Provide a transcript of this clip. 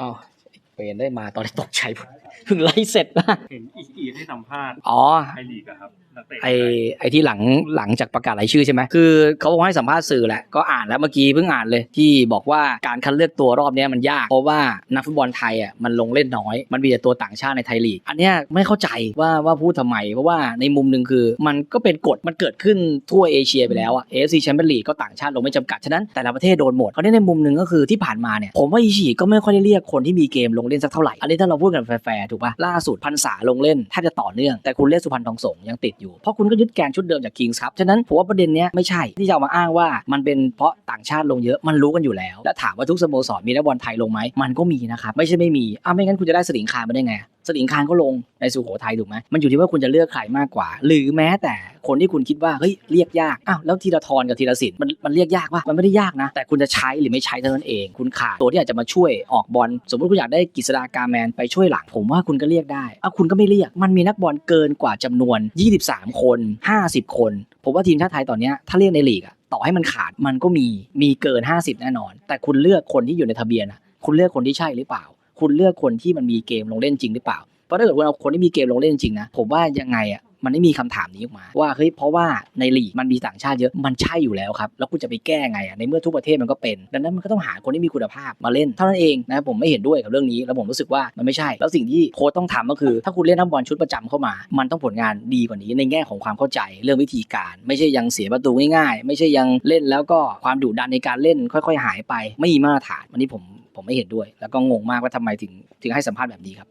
อ้าวเปลี่ยนได้มาตอนนี้ตกใจเพิ่งไล่เสร็จนะเห็นอีอีให้สัมภาษณ์อ๋อไทยลีกอะครับนักเตะไอไอที่หลังหลังจากประกาศรายชื่อใช่ไหมคือเขาบอกว่าให้สัมภาษณ์สื่อแหละก็อ่านแล้วเมื่อกี้เพิ่งอ่านเลย ที่บอกว่าการคัดเลือกตัวรอบเนี้ยมันยาก เพราะว่านักฟุตบอลไทยอะมันลงเล่นน้อย มันมีแต่ตัวต่างชาติในไทยลีก อันเนี้ยไม่เข้าใจว่าว่าพูดทำไม เพราะว่าในมุมหนึ่งคือมันก็เป็นกฎมันเกิดขึ้นทั่วเอเชียไปแล้วอะ AFC Champions League ก็ต่างชาติลงไม่จำกัดฉะนั้นแต่ละประเทศโดนหมดเขาะในมุมหนึ่งก็คือที่ผ่านมาเนี่ยผมว่าอิชิก็ไม่ค่อยได้เรียกคนที่มีเกมลงเล่นสักเท่าไหร่อันนี้ถ้าเราพูดกันแฟร์ๆถูกป่ะล่าสุดพันษาลงเล่นแทบจะต่อเนื่องแต่คุณเล่นสุพรรณทองสงยังติดอยู่ เพราะคุณก็ยึดแกนชุดเดิมจากคิงส์ครับฉะนั้นผมว่าประเด็นเนี้ยไม่ใช่ที่จะมาอ้างว่ามันเป็นเพราะต่างชาติลงเยอะมันรู้กันอยู่แล้ว และถามว่าทุกสโมสรมีนักบอลไทยลงไหมมันก็มีนะครับไม่ใช่ไม่มีอ้าวไม่งั้นคุณจะได้สลิงคามาได้ไง สลิงคารก็ลงในสุโขทัยถูกไหมมันอยู่ที่ว่าคุณจะเลือกใครมากกว่า หรือแม้แต่คนที่คุณคิดว่าเฮ้ยเรียกยากอ้าวแล้วธีรทรกับธีรศิลป์มันมันเรียกยากปะมันไม่ได้ยากนะ แต่คุณจะใช้หรือไม่ใช้เท่านั้นเอง คุณขาดตัวที่อาจจะมาช่วยออกบอลสมมติคุณอยากได้กฤษฎากาแมนไปช่วยหลัง ผมว่าคุณก็เรียกได้อ้าวคุณก็ไม่เรียก มันมีนักบอลเกินกว่าจำนวน 23 คน 50 คนผมว่าทีมชาติไทยตอนนี้ถ้าเรียกในลีกอะต่อให้มันขาดมันก็มีมีเกิน 50 แน่นอน แต่คุณเลือกคนที่อยู่ในทะเบียนอะคุณเลือกคนที่ใช่หรือเปล่า คุณเลือกคนที่มันมีเกมลงเล่นจริงหรือเปล่า เพราะถ้าเกิดคุณเอาคนที่มีเกมลงเล่นจริงนะ ผมว่ายังไงอะมันไม่มีคำถามนี้ออกมา ว่าเฮ้ยเพราะว่าในลีกมันมีต่างชาติเยอะมันใช่อยู่แล้วครับ แล้วคุณจะไปแก้ไงอะในเมื่อทุกประเทศมันก็เป็น ดังนั้นมันก็ต้องหาคนที่มีคุณภาพมาเล่นเท่านั้นเองนะผมไม่เห็นด้วยกับเรื่องนี้ แล้วผมรู้สึกว่ามันไม่ใช่ แล้วสิ่งที่โค้ชต้องทำก็คือ ถ้าคุณเล่นนักบอลชุดประจำเข้ามา มันต้องผลงานดีกว่านี้ในแง่ของความเข้าใจเรื่องวิธีการ ไม่ใช่ยังเสียประตูง่ายๆ ไม่ใช่ยังเล่นแล้วก็ความดุดันในการเล่นค่อย ๆ หายไป ไม่มีมาตรฐานวันนี้ผม ผมไม่เห็นด้วย แล้วก็งงมากว่าทำไมถึงถึงให้สัมภาษณ์แบบนี้ครับ